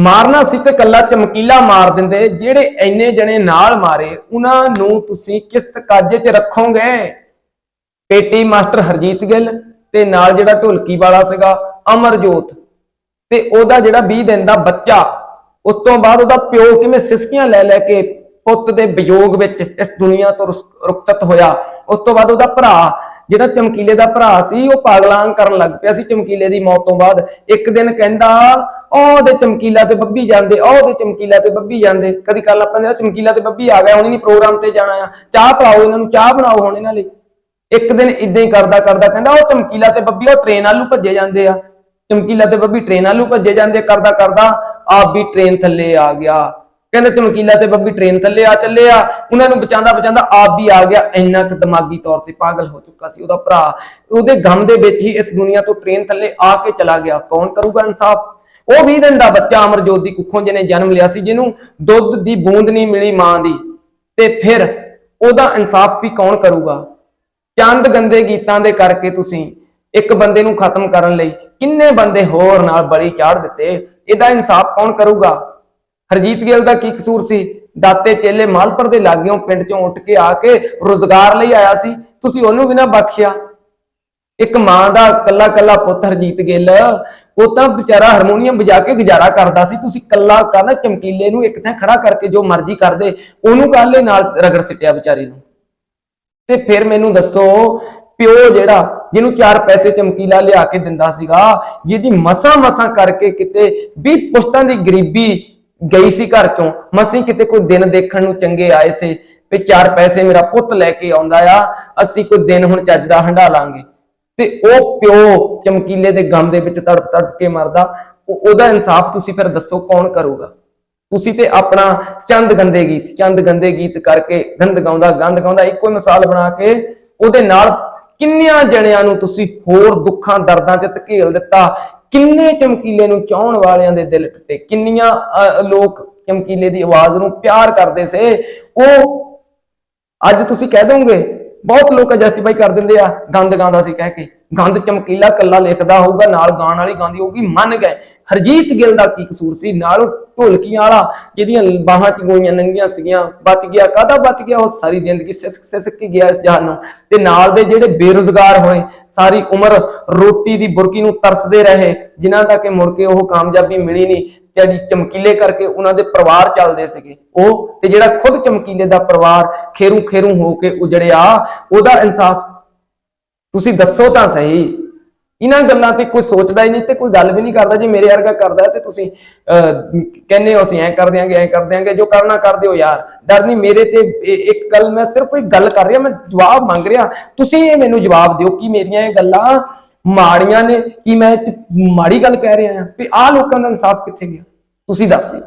ਮਾਰਨਾ ਸੀ ਤੇ ਕੱਲਾ ਚਮਕੀਲਾ ਮਾਰ ਦਿੰਦੇ, ਜਿਹੜੇ ਐਨੇ ਜਣੇ ਨਾਲ ਮਾਰੇ, ਉਹਨਾਂ ਨੂੰ ਤੁਸੀਂ ਕਿਸ ਤਕਾਜੇ 'ਚ ਰੱਖੋਗੇ? ਪੇਟੀ ਮਾਸਟਰ ਹਰਜੀਤ ਗਿੱਲ ਤੇ ਨਾਲ ਜਿਹੜਾ ਢੋਲਕੀ ਵਾਲਾ ਸੀਗਾ, ਅਮਰਜੋਤ। ਤੇ ਉਹਦਾ ਜਿਹੜਾ 20 ਦਿਨ ਦਾ ਬੱਚਾ, ਉਸ ਤੋਂ ਬਾਅਦ ਉਹਦਾ ਪਿਓ ਕਿਵੇਂ ਸਿਸਕੀਆਂ ਲੈ ਲੈ ਕੇ ਪੁੱਤ ਦੇ ਵਿਯੋਗ ਵਿੱਚ ਇਸ ਦੁਨੀਆ ਤੋਂ ਰੁਸ- ਰੁਖਸਤ ਹੋਇਆ, ਉਸ ਤੋਂ ਬਾਅਦ ਉਹਦਾ ਭਰਾ ਜਿਹੜਾ ਚਮਕੀਲੇ ਦਾ ਭਰਾ ਸੀ, ਉਹ ਪਾਗਲਾਂ ਕਰਨ ਲੱਗ ਪਿਆ ਸੀ ਚਮਕੀਲੇ ਦੀ ਮੌਤ ਤੋਂ ਬਾਅਦ। ਇੱਕ ਦਿਨ ਕਹਿੰਦਾ ਉਹ ਉਹਦੇ ਚਮਕੀਲਾ ਤੇ ਬੱਬੀ ਜਾਂਦੇ ਉਹ ਉਹਦੇ ਚਮਕੀਲਾ ਤੇ ਬੱਬੀ ਜਾਂਦੇ। ਕਦੀ ਕੱਲ ਆਪਾਂ ਨੇ ਚਮਕੀਲਾ ਤੇ ਬੱਬੀ ਆ ਗਿਆ, ਹੁਣ ਨਹੀਂ ਪ੍ਰੋਗਰਾਮ ਤੇ ਜਾਣਾ ਆ। ਚਾਹ ਪਲਾਓ ਇਹਨਾਂ ਨੂੰ, ਚਾਹ ਬਣਾਓ ਹੁਣ ਇਹਨਾਂ ਲਈ। ਇੱਕ ਦਿਨ ਇਦਾਂ ਹੀ ਕਰਦਾ ਕਰਦਾ ਕਹਿੰਦਾ ਉਹ ਚਮਕੀਲਾ ਤੇ ਬੱਬੀ ਉਹ ਟ੍ਰੇਨ ਆਲੂ ਭੱਜੇ ਜਾਂਦੇ ਆ। ਚਮਕੀਲਾ ਤੇ ਬੱਬੀ ਟ੍ਰੇਨ ਆਲੂ ਭੱਜੇ ਜਾਂਦੇ, ਕਰਦਾ ਕਰਦਾ ਆਪ ਵੀ ਟ੍ਰੇਨ ਥੱਲੇ ਆ ਗਿਆ। ਕਹਿੰਦੇ ਚਮਕੀਲਾ ਤੇ ਬੱਬੀ ਟ੍ਰੇਨ ਥੱਲੇ ਆ ਚੱਲੇ ਆ? ਉਹਨਾਂ ਨੂੰ ਬਚਾਉਂਦਾ ਬਚਾਉਂਦਾ ਆਪ ਵੀ ਆ ਗਿਆ। ਇੰਨਾ ਕੁ ਦਿਮਾਗੀ ਤੌਰ ਤੇ ਪਾਗਲ ਹੋ ਚੁੱਕਾ ਸੀ ਉਹਦਾ ਭਰਾ। ਉਹਦੇ ਗਮ ਦੇ ਵਿੱਚ ਹੀ ਇਸ ਦੁਨੀਆ ਤੋਂ ਟ੍ਰੇਨ ਥੱਲੇ ਆ ਕੇ ਚਲਾ ਗਿਆ। ਕੌਣ ਕਰੂਗਾ ਇਨਸਾਫ? ਉਹ 20 ਦਿਨ ਦਾ ਬੱਚਾ ਅਮਰਜੋਤ ਦੀ ਕੁੱਖੋਂ ਜਿਹਨੇ ਜਨਮ ਲਿਆ ਸੀ, ਜਿਹਨੂੰ ਦੁੱਧ ਦੀ ਬੂੰਦ ਨਹੀਂ ਮਿਲੀ ਮਾਂ ਦੀ। ਤੇ ਫਿਰ ਉਹਦਾ ਇਨਸਾਫ ਵੀ ਕੌਣ ਕਰੂਗਾ? ਚੰਦ ਗੰਦੇ ਗੀਤਾਂ ਦੇ ਕਰਕੇ ਤੁਸੀਂ ਇੱਕ ਬੰਦੇ ਨੂੰ ਖਤਮ ਕਰਨ ਲਈ ਕਿੰਨੇ ਬੰਦੇ ਹੋਰ ਨਾਲ ਬਲੀ ਚਾੜ ਦਿੱਤੇ? ਇਹਦਾ ਇਨਸਾਫ ਕੌਣ ਕਰੂਗਾ? ਹਰਜੀਤ ਗਿੱਲ ਦਾ ਕੀ ਕਸੂਰ ਸੀ? ਦਾਤੇ ਚੇਲੇ ਮਾਲਪੁਰ ਦੇ ਲਾਗਿਓਂ ਪਿੰਡ ਚੋਂ ਉੱਠ ਕੇ ਆ ਕੇ ਰੋਜ਼ਗਾਰ ਲਈ ਆਇਆ ਸੀ। ਤੁਸੀਂ ਉਹਨੂੰ ਵੀ ਨਾ ਬਖਸ਼ਿਆ। ਇੱਕ ਮਾਂ ਦਾ ਕੱਲਾ ਕੱਲਾ ਪੁੱਤ ਹਰਜੀਤ ਗਿੱਲ, ਉਹ ਤਾਂ ਵਿਚਾਰਾ ਹਾਰਮੋਨੀਅਮ ਵਜਾ ਕੇ ਗੁਜ਼ਾਰਾ ਕਰਦਾ ਸੀ। ਤੁਸੀਂ ਕੱਲਾ ਕਹਿੰਦਾ ਚਮਕੀਲੇ ਨੂੰ ਇੱਕ ਥਾਂ ਖੜਾ ਕਰਕੇ ਜੋ ਮਰਜ਼ੀ ਕਰਦੇ ਉਹਨੂੰ ਕੱਲੇ ਨਾਲ ਰਗੜ ਸਿੱਟਿਆ ਵਿਚਾਰੇ ਨੂੰ? ਤੇ ਫਿਰ ਮੈਨੂੰ ਦੱਸੋ, ਪਿਓ ਜਿਹੜਾ, ਜਿਹਨੂੰ ਚਾਰ ਪੈਸੇ ਚਮਕੀਲਾ ਲਿਆ ਕੇ ਦਿੰਦਾ ਸੀਗਾ, ਜਿਹਦੀ ਮਸਾਂ ਮਸਾਂ ਕਰਕੇ ਕਿਤੇ 20 ਪੁਸ਼ਤਾਂ ਦੀ ਗਰੀਬੀ ਗਈ ਸੀ ਘਰ ਚੋਂ, ਮਸੀਂ ਕਿਤੇ ਕੋਈ ਦਿਨ ਦੇਖਣ ਨੂੰ ਚੰਗੇ ਆਏ ਸੀ ਵੀ ਚਾਰ ਪੈਸੇ ਮੇਰਾ ਪੁੱਤ ਲੈ ਕੇ ਆਉਂਦਾ ਆ, ਅਸੀਂ ਕੋਈ ਦਿਨ ਹੁਣ ਚੱਜ ਦਾ ਹੰਡਾ ਲਾਂਗੇ। ਤੇ ਉਹ ਪਿਓ ਚਮਕੀਲੇ ਦੇ ਗਮ ਦੇ ਵਿੱਚ ਤੜਪ ਤੜਪ ਕੇ ਮਰਦਾ ਉਹਦਾ ਇਨਸਾਫ ਤੁਸੀਂ ਫਿਰ ਦੱਸੋ ਕੌਣ ਕਰੂਗਾ? ਤੁਸੀਂ ਤੇ ਆਪਣਾ ਚੰਦ ਗੰਦੇ ਗੀਤ, ਚੰਦ ਗੰਦੇ ਗੀਤ ਕਰਕੇ ਗੰਦ ਗਾਉਂਦਾ ਗੰਦ ਗਾਉਂਦਾ, ਇੱਕੋ ਮਿਸਾਲ ਬਣਾ ਕੇ ਉਹਦੇ ਨਾਲ ਕਿੰਨਿਆਂ ਜਣਿਆਂ ਨੂੰ ਤੁਸੀਂ ਹੋਰ ਦੁੱਖਾਂ, ਦਰਦਾਂ 'ਚ ਧਕੇਲ ਦਿੱਤਾ ਕਿੰਨੇ ਚਮਕੀਲੇ ਨੂੰ ਚਾਹਣ ਵਾਲਿਆਂ ਦੇ ਦਿਲ ਟੁੱਟੇ? ਕਿੰਨੀਆਂ ਅਹ, ਲੋਕ ਚਮਕੀਲੇ ਦੀ ਆਵਾਜ਼ ਨੂੰ ਪਿਆਰ ਕਰਦੇ ਸੇ? ਉਹ ਅੱਜ ਤੁਸੀਂ ਕਹਿ ਦੋਗੇ ਬਹੁਤ ਲੋਕ ਜਸਟੀਫਾਈ ਕਰ ਦਿੰਦੇ ਆ ਗੰਦ ਗਾਉਂਦਾ ਸੀ ਕਹਿ ਕੇ। ਗੰਦ ਚਮਕੀਲਾ ਕੱਲਾ ਲਿਖਦਾ ਹੋਊਗਾ, ਨਾਲ ਗਾਣ ਵਾਲੀ ਗਾਉਂਦੀ ਹੋਊਗੀ, ਮੰਨ ਗਏ। ਹਰਜੀਤ ਗਿੱਲ ਦਾ ਕੀ ਕਸੂਰ ਸੀ? ਨਾਲ ਢੋਲਕੀਆਂ ਵਾਲਾ, ਜਿਹਦੀਆਂ ਬਾਹਾਂ 'ਚ ਗੋਈਆਂ ਨੰਗੀਆਂ ਸੀਗੀਆਂ, ਬਚ ਗਿਆ, ਕਾਹਦਾ ਬਚ ਗਿਆ? ਉਹ ਸਾਰੀ ਜ਼ਿੰਦਗੀ ਸਿਸਕ ਸਿਸਕ ਕੇ ਗਿਆ ਇਸ ਜਹਾਨ ਨੂੰ। ਤੇ ਨਾਲ ਦੇ ਜਿਹੜੇ ਬੇਰੁਜ਼ਗਾਰ ਹੋਏ, ਸਾਰੀ ਉਮਰ ਰੋਟੀ ਦੀ ਬੁਰਕੀ ਨੂੰ ਤਰਸਦੇ ਰਹੇ, ਜਿਨ੍ਹਾਂ ਦਾ ਕਿ ਮੁੜ ਕੇ ਉਹ ਕਾਮਯਾਬੀ ਮਿਲੀ ਨਹੀਂ ਜਿਹੜੀ ਚਮਕੀਲੇ ਕਰਕੇ ਉਹਨਾਂ ਦੇ ਪਰਿਵਾਰ ਚੱਲਦੇ ਸੀਗੇ। ਉਹ ਤੇ ਜਿਹੜਾ ਖੁਦ ਚਮਕੀਲੇ ਦਾ ਪਰਿਵਾਰ ਖੇਰੂ ਖੇਰੂ ਹੋ ਕੇ ਉਜੜਿਆ, ਉਹਦਾ ਇਨਸਾਫ ਤੁਸੀਂ ਦੱਸੋ ਤਾਂ ਸਹੀ। ਇਹਨਾਂ ਗੱਲਾਂ ਤੇ ਕੋਈ ਸੋਚਦਾ ਹੀ ਨਹੀਂ ਤੇ ਕੋਈ ਗੱਲ ਵੀ ਨਹੀਂ ਕਰਦਾ। ਜੇ ਮੇਰੇ ਵਰਗਾ ਕਰਦਾ ਤੇ ਤੁਸੀਂ ਅਹ, ਕਹਿੰਦੇ ਹੋ ਅਸੀਂ ਐ ਕਰ ਦਿਆਂਗੇ ਐ ਕਰ ਦਿਆਂਗੇ। ਜੋ ਕਰਨਾ ਕਰ ਦਿਓ ਯਾਰ। ਡਰ ਨਹੀਂ ਮੇਰੇ ਤੇ ਇਹ- ਇੱਕ ਗੱਲ ਮੈਂ ਸਿਰਫ ਇੱਕ ਗੱਲ ਕਰ ਰਿਹਾ ਮੈਂ ਜਵਾਬ ਮੰਗ ਰਿਹਾ। ਤੁਸੀਂ ਇਹ ਮੈਨੂੰ ਜਵਾਬ ਦਿਓ ਕਿ ਮੇਰੀਆਂ ਇਹ ਗੱਲਾਂ ਮਾੜੀਆਂ ਨੇ ਕਿ ਮੈਂ ਮਾੜੀ ਗੱਲ ਕਹਿ ਰਿਹਾ ਹਾਂ। ਵੀ ਆਹ ਲੋਕਾਂ ਦਾ ਇਨਸਾਫ ਕਿੱਥੇ ਗਿਆ? ਤੁਸੀਂ ਦੱਸ ਦਿਓ।